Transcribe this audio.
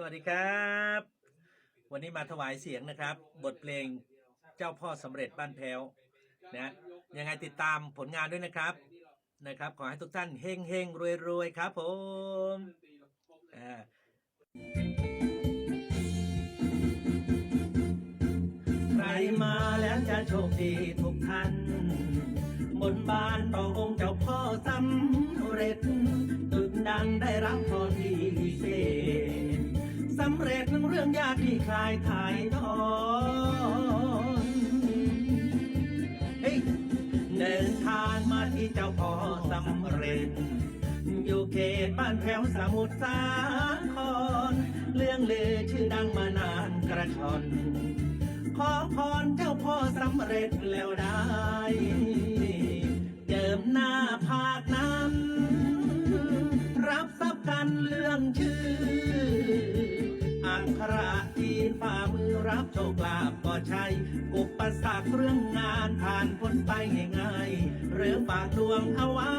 สวัสดีครับ วันนี้มาถวายเสียงนะครับ บทเพลงเจ้าพ่อสำเร็จบ้านแพ้วนะยังไงติดตามผลงานด้วยนะครับนะครับ ขอให้ทุกท่านเฮงเฮงรวยรวยครับผมอ่าใครมาแล้วจะโชคดีทุกท่านบนบานต่อองค์เจ้าพ่อสำเร็จตึกดังได้รับพรที่เศษสำเร็จเรื่องยากที่คลายถ่ายทอนเฮ้ยเดินทางมาที่เจ้าพ่อสำเร็จ อยู่เขตบ้านแถวสมุทรสาคร เรื่องเลือชื่อดังมานานกระชอน ขอพรเจ้าพ่อสำเร็จแล้วได้ เจิมหน้าผากนั้น รับทรัพย์กันเรื่องชื่อ พระจีนฝ่ามือรับโชคลาภก็ใช่อุปสรรคเรื่องงานผ่านพ้นไปง่ายๆหรือฝากดวงเอาไว้